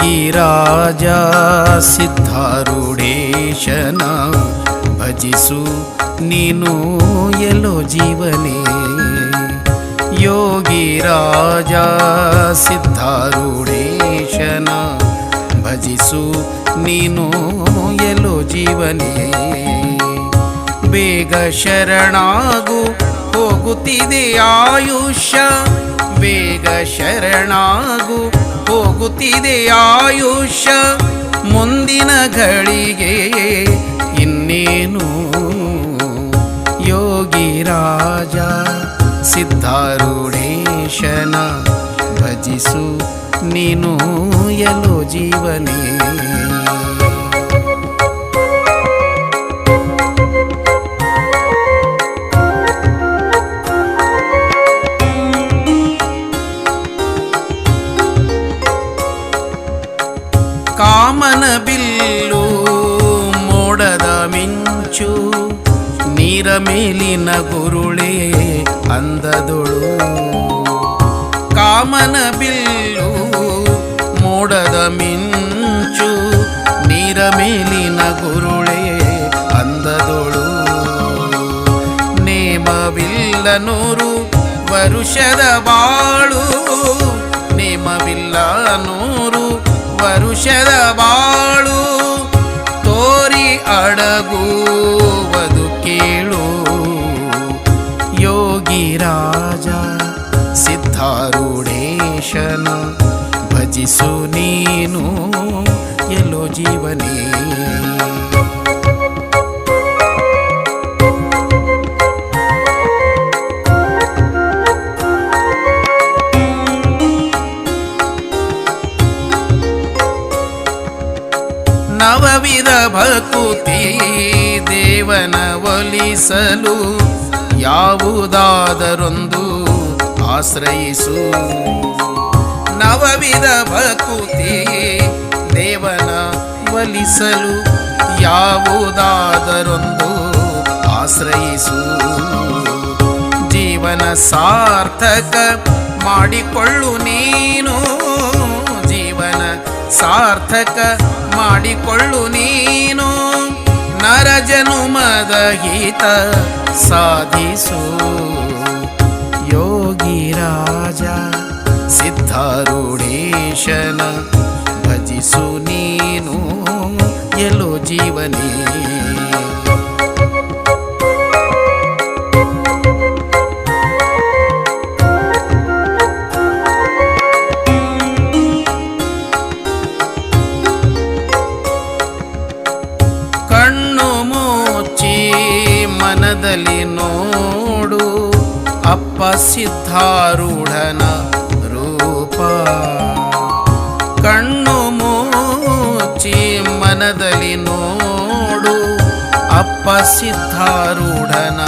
ಯೋಗಿರಾಜ ಸಿದ್ಧಾರೂಢೇಶನ ಭಜಿಸು ನೀನು ಎಲ್ಲೋ ಜೀವನೇ. ಯೋಗಿರಾಜ ಸಿದ್ಧಾರೂಢೇಶನ ಭಜಿಸು ನೀನು ಎಲ್ಲೋ ಜೀವನೇ. ಬೇಗ ಶರಣಾಗು ಹೋಗುತ್ತಿದೆ ಆಯುಷ್ಯ, ಬೇಗ ಶರಣಾಗು ಹೋಗುತ್ತಿದೆ ಆಯುಷ್ಯ ಮುಂದಿನ ಗಳಿಗೆ ಇನ್ನೇನು? ಯೋಗಿರಾಜ ಸಿದ್ಧಾರೂಢೇಶನ ಭಜಿಸು ನೀನು ಎಲ್ಲೋ ಜೀವನೇ. ಕಾಮನ ಬಿಲ್ಲು ಮೋಡದ ಮಿಂಚು, ನೀರ ಮೇಲಿನ ಗುರುಳೇ ಅಂದದೊಳು. ಕಾಮನ ಬಿಲ್ಲು ಮೋಡದ ಮಿಂಚು, ನೀರ ಮೇಲಿನ ಗುರುಳೇ ಅಂದದೊಳು. ನೇಮವಿಲ್ಲ ನೂರು ವರುಷದ ಬಾಳು ನೇಮವಿಲ್ಲ ನೂರು ವರುಷದ ಬಾಳು ತೋರಿ ಅಡಗುವುದು ಕೇಳು. ಯೋಗಿ ರಾಜ ಸಿದ್ಧಾರೂಢೇಶನ ಭಜಿಸು ನೀನು ಎಲ್ಲೋ ಜೀವನೇ. ನವವಿಧ ಭಕುತಿ ದೇವನ ಒಲಿಸಲು? ಯಾವುದಾದರೊಂದು ಆಶ್ರಯಿಸು. ನವವಿಧ ಭಕುತಿ ದೇವನ ಒಲಿಸಲು? ಯಾವುದಾದರೊಂದು ಆಶ್ರಯಿಸು. ಜೀವನ ಸಾರ್ಥಕ ಮಾಡಿಕೊಳ್ಳು ನೀನು. ಸಾರ್ಥಕ ಮಾಡಿಕೊಳ್ಳು ನೀನು. ನರಜನುಮದ ಗೀತ ಸಾಧಿಸು. ಯೋಗಿ ರಾಜ ಸಿದ್ಧಾರೂಢೇಶನ ಭಜಿಸು ನೀನು. ಎಲ್ಲೋ ಜೀವನೇ ಸಿದ್ಧಾರೂಢನ ರೂಪ. ಕಣ್ಣು ಮೂಚಿ ಮನದಲ್ಲಿ ನೋಡು ಅಪ್ಪ ಸಿದ್ಧಾರೂಢನ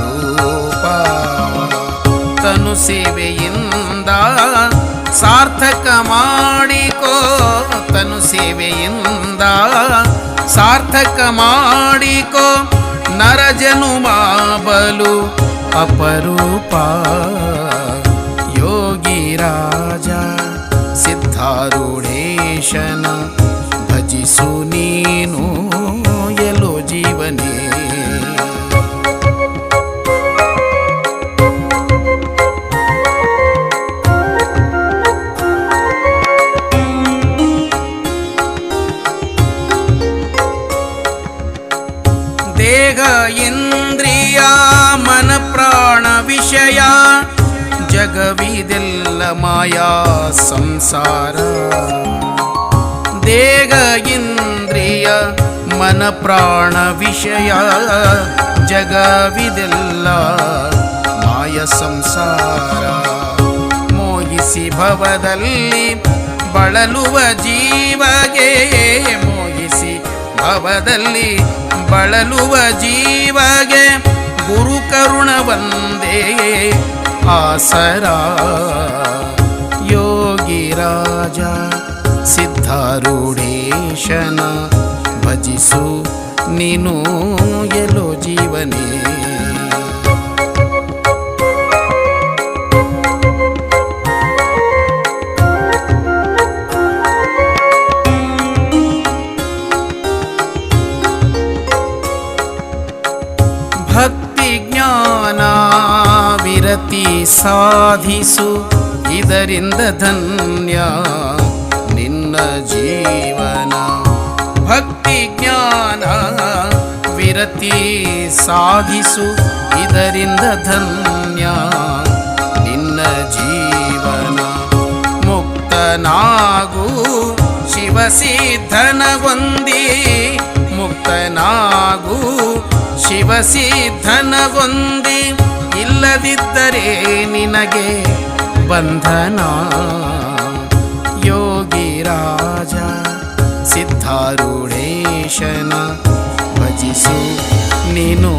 ರೂಪ. ತನು ಸೇವೆಯಿಂದ ಸಾರ್ಥಕ ಮಾಡಿಕೋ, ತನು ಸೇವೆಯಿಂದ ಸಾರ್ಥಕ ಮಾಡಿಕೋ ನರಜನು ಬಲು ಅಪರೂಪ ಯೋಗಿರಾಜ ಸಿದ್ಧಾರೂಢೇಶನ ಭಜಿಸು ನೀನು ಎಲ್ಲೋ ಜೀವನೇ ಜಗವಿದೆಲ್ಲ ಮಾಯಾ ಸಂಸಾರ. ದೇಗ ಇಂದ್ರಿಯ, ಮನ, ಪ್ರಾಣ, ವಿಷಯ ಜಗವಿದೆಲ್ಲ ಮಾಯ ಸಂಸಾರ. ಮೋಹಿಸಿ ಭವದಲ್ಲಿ ಬಳಲುವ ಜೀವಗೆ, ಮೋಹಿಸಿ ಭವದಲ್ಲಿ ಬಳಲುವ ಜೀವಗೆ ಗುರು ಕರುಣ ಒಂದೇ. आसरा। योगीराजा सिद्धारूडेशन भजिसु निनू यलो जीवने। ವಿರತಿ ಸಾಧಿಸು, ಇದರಿಂದ ಧನ್ಯ. ನಿನ್ನ ಜೀವನ, ಭಕ್ತಿ ಜ್ಞಾನ, ವಿರತಿ ಸಾಧಿಸು, ಇದರಿಂದ ಧನ್ಯ. ನಿನ್ನ ಜೀವನ ಮುಕ್ತನಾಗು ಶಿವಸಿದ್ಧನಗೊಂದಿ ಮುಕ್ತನಾಗು ಶಿವಸಿದ್ಧನಗೊಂದಿ ಇಲ್ಲದಿದ್ದರೆ ನಿನಗೆ ಬಂಧನ. ಯೋಗಿ ರಾಜ ಸಿದ್ಧಾರೂಢೇಶನ ಭಜಿಸು ನೀನು